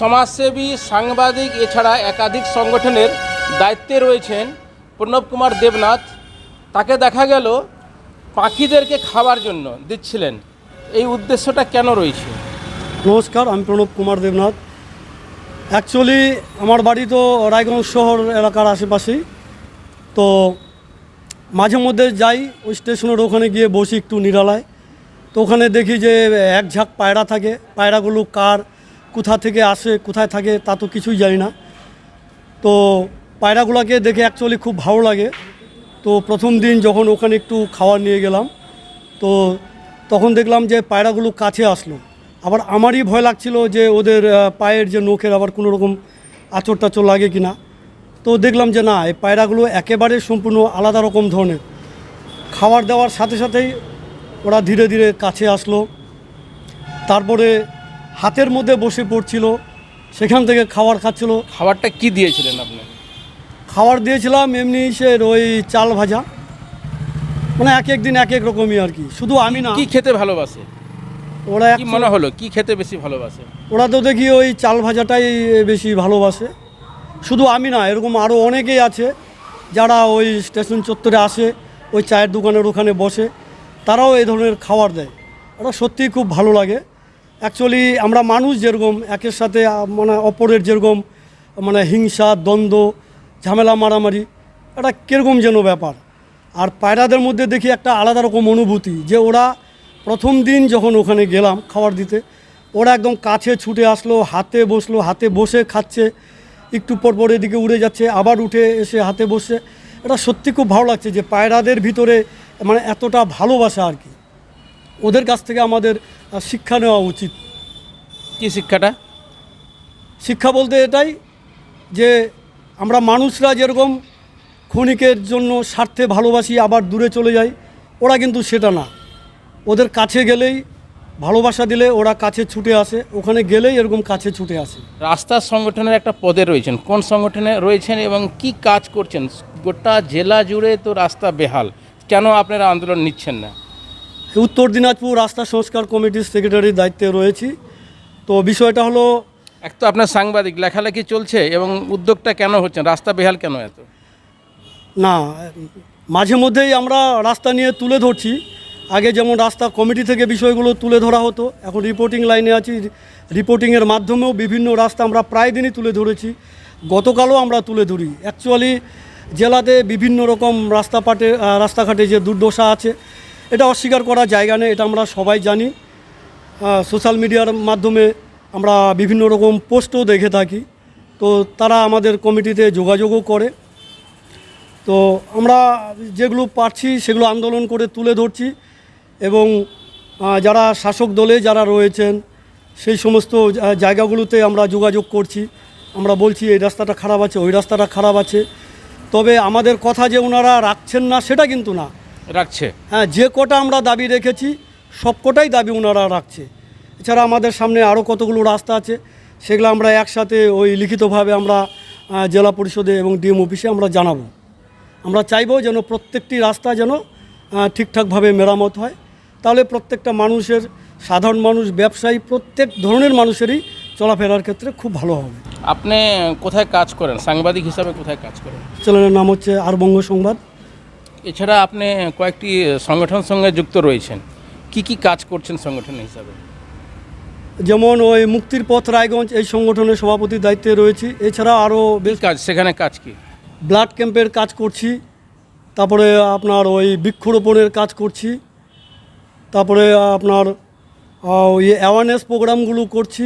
সমাজসেবী, সাংবাদিক, এছাড়া একাধিক সংগঠনের দায়িত্বে রয়েছেন প্রণব কুমার দেবনাথ। তাকে দেখা গেল পাখিদেরকে খাবার জন্য দিচ্ছিলেন। এই উদ্দেশ্যটা কেন রয়েছে? নমস্কার, আমি প্রণব কুমার দেবনাথ। অ্যাকচুয়ালি আমার বাড়ি তো রায়গঞ্জ শহর এলাকার আশেপাশেই। তো মাঝে মধ্যে যাই, ওই স্টেশনের ওখানে গিয়ে বসি একটু নিরালায়। তো ওখানে দেখি যে, এক ঝাঁক পায়রা থাকে। পায়রাগুলো কার, কোথা থেকে আসে, কোথায় থাকে, তা তো কিছুই জানি না। তো পায়রাগুলোকে দেখে অ্যাকচুয়ালি খুব ভালো লাগে। তো প্রথম দিন যখন ওখানে একটু খাবার নিয়ে গেলাম, তো তখন দেখলাম যে পায়রাগুলো কাছে আসলো। আবার আমারই ভয় লাগছিল যে ওদের পায়ের যে নখের আবার কোনো রকম আচর টাচর লাগে কি না তো দেখলাম যে না এই পায়রাগুলো একেবারে সম্পূর্ণ আলাদা রকম ধরনের। খাবার দেওয়ার সাথে সাথেই ওরা ধীরে ধীরে কাছে আসলো। তারপরে হাতের মধ্যে বসে পড়ছিল সেখান থেকে খাবার খাচ্ছিল। খাবারটা কি দিয়েছিলেন আপনি? খাবার দিয়েছিলাম এমনি সে ওই চাল ভাজা। মানে এক এক দিন এক এক রকমই আর কি। শুধু আমি না। কি খেতে ভালোবাসে? ওরা এক মনে হলো? কি খেতে বেশি ভালোবাসে? ওরা তো দেখি ওই চাল ভাজাটাই বেশি ভালোবাসে। শুধু আমি না, এরকম আরও অনেকেই আছে যারা ওই স্টেশন চত্বরে আসে, ওই চায়ের দোকানের ওখানে বসে, তারাও এই ধরনের খাবার দেয়। ওরা সত্যিই খুব ভালো লাগে। অ্যাকচুয়ালি আমরা মানুষ যেরকম, একের সাথে মানে অপরের যেরকম মানে হিংসা, দ্বন্দ্ব, ঝামেলা, মারামারি, এটা কীরকম যেন ব্যাপার। আর পায়রাদের মধ্যে দেখি একটা আলাদা রকম অনুভূতি, যে ওরা প্রথম দিন যখন ওখানে গেলাম খাবার দিতে, ওরা একদম কাছে ছুটে আসলো, হাতে বসল, হাতে বসে খাচ্ছে একটু পর পর এদিকে উড়ে যাচ্ছে আবার উঠে এসে হাতে বসে এটা সত্যি খুব ভালো লাগছে যে পায়রাদের ভিতরে মানে এতটা ভালোবাসা আর কি। ওদের কাছ থেকে আমাদের শিক্ষা নেওয়া উচিত। কি শিক্ষাটা? শিক্ষা বলতে এটাই যে আমরা মানুষরা যেরকম ক্ষণিকের জন্য স্বার্থে ভালোবাসি আবার দূরে চলে যাই ওরা কিন্তু সেটা না। ওদের কাছে গেলেই ভালোবাসা দিলে ওরা কাছে ছুটে আসে ওখানে গেলেই এরকম কাছে ছুটে আসে। রাস্তার সংগঠনের একটা পদে রয়েছেন। কোন সংগঠনে রয়েছেন এবং কি কাজ করছেন? গোটা জেলা জুড়ে তো রাস্তা বেহাল। কেন আপনারা আন্দোলন নিচ্ছেন না? উত্তর দিনাজপুর রাস্তা সংস্কার কমিটির সেক্রেটারির দায়িত্বে রয়েছি। তো বিষয়টা হলো এক তো আপনার সাংবাদিক লেখালেখি চলছে এবং উদ্যোগটা কেন হচ্ছে? রাস্তা বেহাল কেন এত? না মাঝে মধ্যেই আমরা রাস্তা নিয়ে তুলে ধরছি। আগে যেমন রাস্তা কমিটি থেকে বিষয়গুলো তুলে ধরা হতো, এখন রিপোর্টিং লাইনে আছি রিপোর্টিংয়ের মাধ্যমেও বিভিন্ন রাস্তা আমরা প্রায় দিনই তুলে ধরেছি, গতকালও আমরা তুলে ধরি। অ্যাকচুয়ালি জেলাতে বিভিন্ন রকম রাস্তাপাটে রাস্তাঘাটে যে দুর্দশা আছে, এটা অস্বীকার করার জায়গা নেই, এটা আমরা সবাই জানি। সোশ্যাল মিডিয়ার মাধ্যমে আমরা বিভিন্ন রকম পোস্টও দেখে থাকি। তো তারা আমাদের কমিটিতে যোগাযোগও করে। তো আমরা যেগুলো পারছি, সেগুলো আন্দোলন করে তুলে ধরছি। এবং যারা শাসক দলে যারা রয়েছেন সেই সমস্ত জায়গাগুলোতে আমরা যোগাযোগ করছি। আমরা বলছি এই রাস্তাটা খারাপ আছে ওই রাস্তাটা খারাপ আছে। তবে আমাদের কথা যে ওনারা রাখছেন না সেটা কিন্তু না। রাখছে। হ্যাঁ যে কটা আমরা দাবি রেখেছি সব কটাই দাবি ওনারা রাখছে। এছাড়া আমাদের সামনে আরও কতগুলো রাস্তা আছে সেগুলো আমরা একসাথে ওই লিখিতভাবে আমরা জেলা পরিষদে এবং ডিএম অফিসে আমরা জানাব। আমরা চাইব যেন প্রত্যেকটি রাস্তা যেন ঠিকঠাকভাবে মেরামত হয়। তাহলে প্রত্যেকটা মানুষের সাধারণ মানুষ ব্যবসায়ী প্রত্যেক ধরনের মানুষেরই চলাফেরার ক্ষেত্রে খুব ভালো হবে। আপনি কোথায় কাজ করেন? সাংবাদিক হিসাবে কোথায় কাজ করেন? চ্যানেলের নাম হচ্ছে আর বঙ্গ সংবাদ। এছাড়া আপনি কয়েকটি সংগঠন সঙ্গে যুক্ত রয়েছেন। কি কি কাজ করছেন সংগঠন হিসাবে? যেমন ওই মুক্তির পথ রায়গঞ্জ এই সংগঠনের সভাপতির দায়িত্বে রয়েছি। এছাড়া আরও বেশ কাজ সেখানে কাজ কি? ব্লাড ক্যাম্পের কাজ করছি। তারপরে আপনার ওই বৃক্ষরোপণের কাজ করছি। তারপরে আপনার ওই অ্যাওয়ারনেস প্রোগ্রামগুলো করছি।